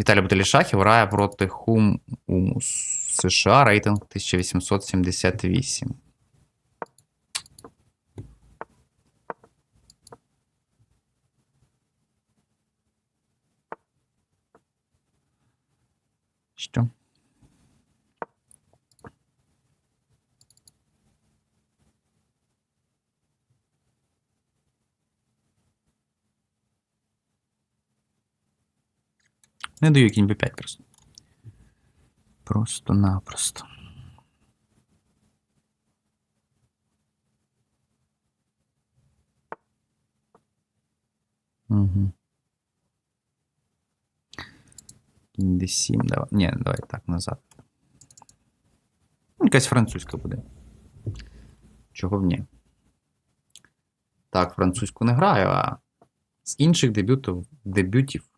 Віталій Баталішахів грає проти Хум Умус США, рейтинг 1878. Що? Не даю кінь b5 просто. Просто-напросто. Угу. Кінь d7, давай. Ні, давай так назад. Ну, Якась французька буде. Чого б ні? Так, французьку не граю, а з інших дебютів, дебютів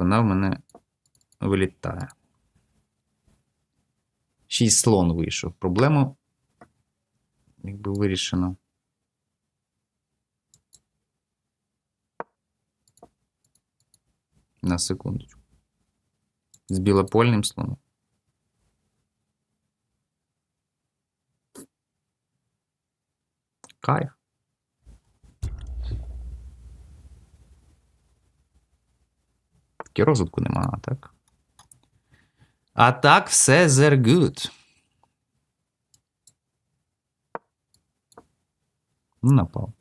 вона в мене вилітає. Шість слон вийшов. Проблему якби вирішено. На секундочку. З білопольним слоном. Кайф. Таки розвитку нема, так. А так, все they're good. Ну, напав.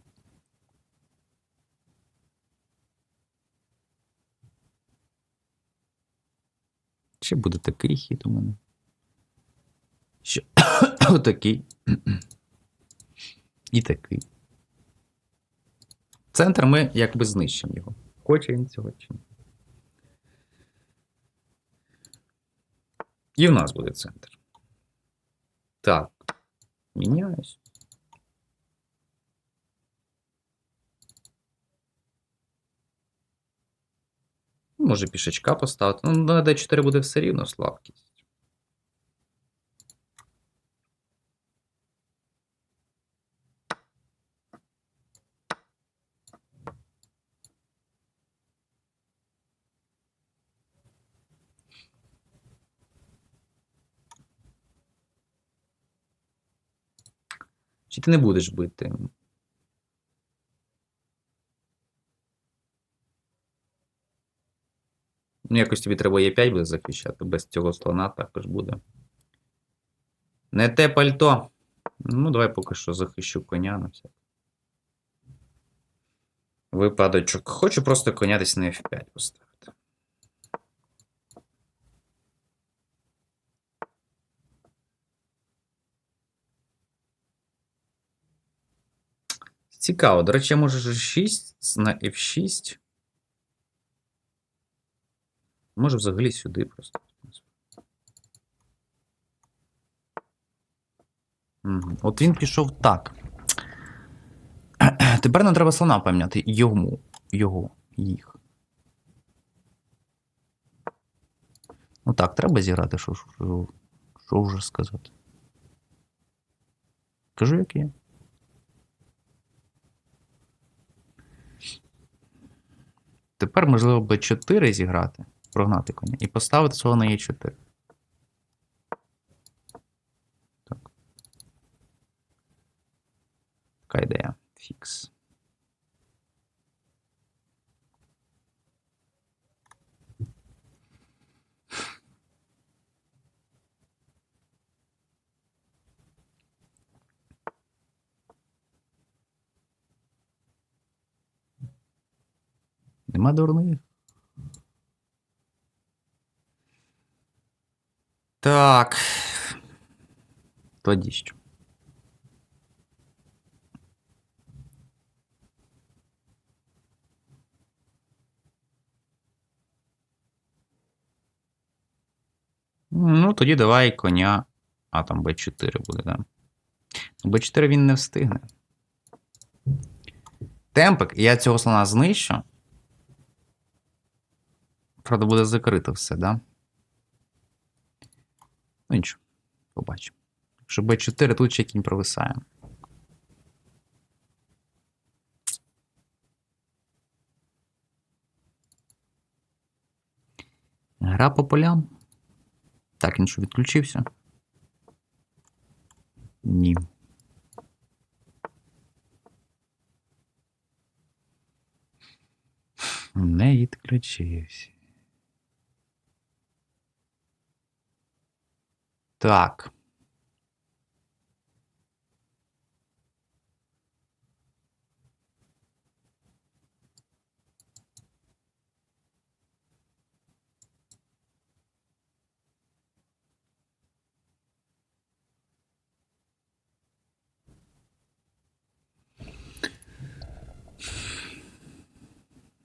Ще буде такий хід у мене. Ще отакий. І такий. Центр ми якби знищимо його. Хоче він цього чи ні. І в нас буде центр. Так. Міняюсь. Може пішечка поставити. Ну, на D4 буде все рівно слабкість. Чи ти не будеш бити? Ну, якось тобі треба Е5 буде захищати, без цього слона також буде. Не те пальто. Ну, давай поки що захищу коня на всяк. Випадочок. Хочу просто коня десь на F5 поставити. Цікаво. До речі, я можу 6 на F6. Може взагалі сюди просто. От він пішов так. Тепер нам треба слона поміняти. Йому. Його. Їх. Ну так, треба зіграти, що, що, що вже сказати. Кажу, як є. Тепер, можливо, би 4 зіграти, прогнати коня і поставити свого на Е4. Так. Така ідея. Фікс. Нема дурних. Так. Тоді що? Ну, тоді давай коня. А, там Б4 буде, да? Б4 він не встигне. Темпик, я цього слона знищу. Правда, буде закрито все, да? Ну нічого, побачимо. Якщо Б4, тут ще кінь провисає. Гра по полям. Так, він що відключився? Ні. Не відключився. Так.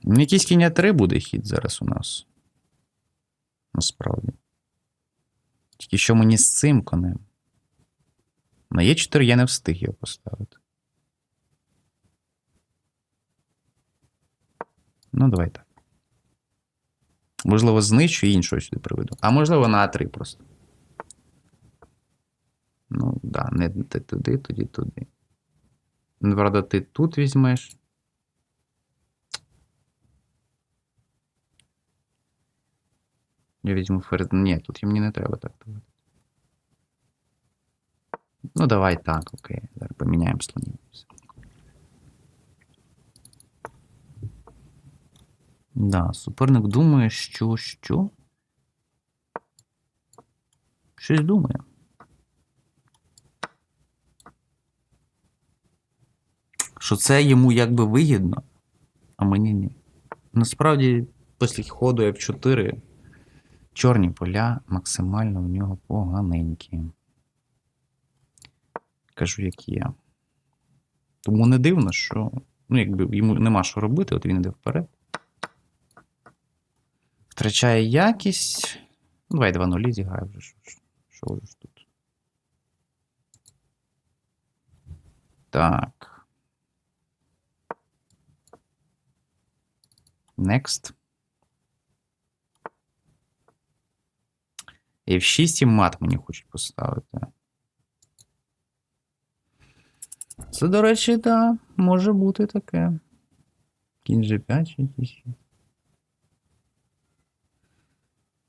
Якийсь кінь 3 буде хід зараз у нас. Насправді. Тільки що мені з цим конем. На Е4 я не встиг його поставити. Ну, давай так. Можливо, знищу і іншого сюди приведу. А можливо, на А3 просто. Ну, да, не ти туди, тоді туди. Ну, правда, ти тут візьмеш. Я візьму ферзь. Ні, тут мені не треба так давати. Ну, давай так, окей. Зараз поміняємо слонів. Да, суперник думає, що що? Щось думає. Що це йому якби вигідно, а мені ні. Насправді, після ходу F4 чорні поля максимально в нього поганенькі. Кажу, як є. Тому не дивно, що ну, якби йому нема що робити, от він іде вперед. Втрачає якість. Ну, давай 2-0 зіграю вже. Що, що вже ж тут? Так. Next. F6 і мат мені хочуть поставити. Це, до речі, да, може бути таке. Кінь G5 якийсь.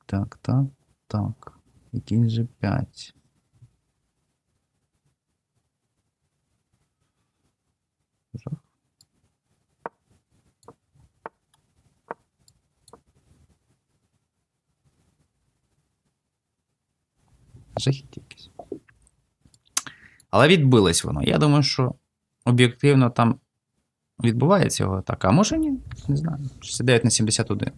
Так, так, так. І кінь G5. Жах. Жахіт якийсь. Але відбилось воно. Я думаю, що об'єктивно там відбувається його атака. А може ні? Не знаю. 69 на 71.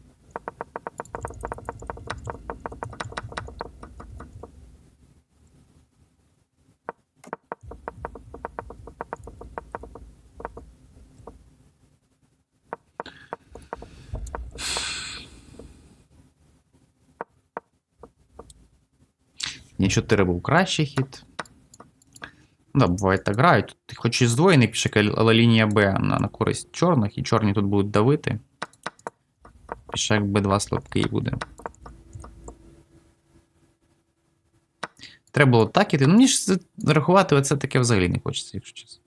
Ні, 4 був кращий хід. Ну, да, буває так грають. Тут хоч і здвоєний пішак, але лінія Б на, на користь чорних, і чорні тут будуть давити. Пішак Б2 слабкий буде. Треба було так іти. Ну, мені ж рахувати оце таке взагалі не хочеться, якщо чесно.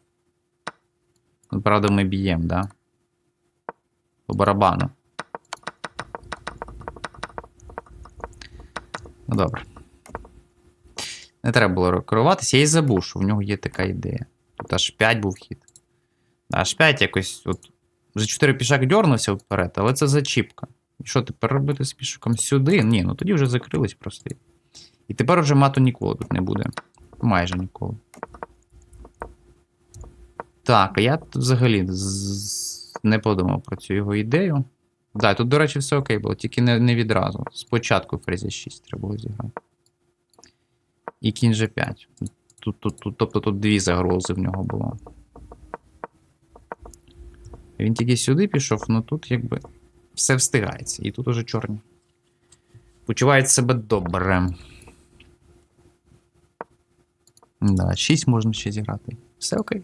Правда, ми б'ємо, да? По барабану. Ну, добре. Не треба було керуватися. Я і забув, що в нього є така ідея. Тут аж 5 був хід. Аж 5 якось. От, за 4 пішак дьорнувся вперед, але це зачіпка. І що тепер робити з пішаком сюди? Ні, ну тоді вже закрились просто. І тепер вже мату ніколи тут не буде. Майже ніколи. Так, а я взагалі не подумав про цю його ідею. Так, тут, до речі, все окей було, тільки не, не відразу. Спочатку фрезі 6 треба було зіграти. І кінь же 5. Тут, тут, тут, тобто тут дві загрози в нього було. Він тільки сюди пішов, але тут якби все встигається. І тут уже чорні. Почуває себе добре. Да, 6 можна ще зіграти. Все окей.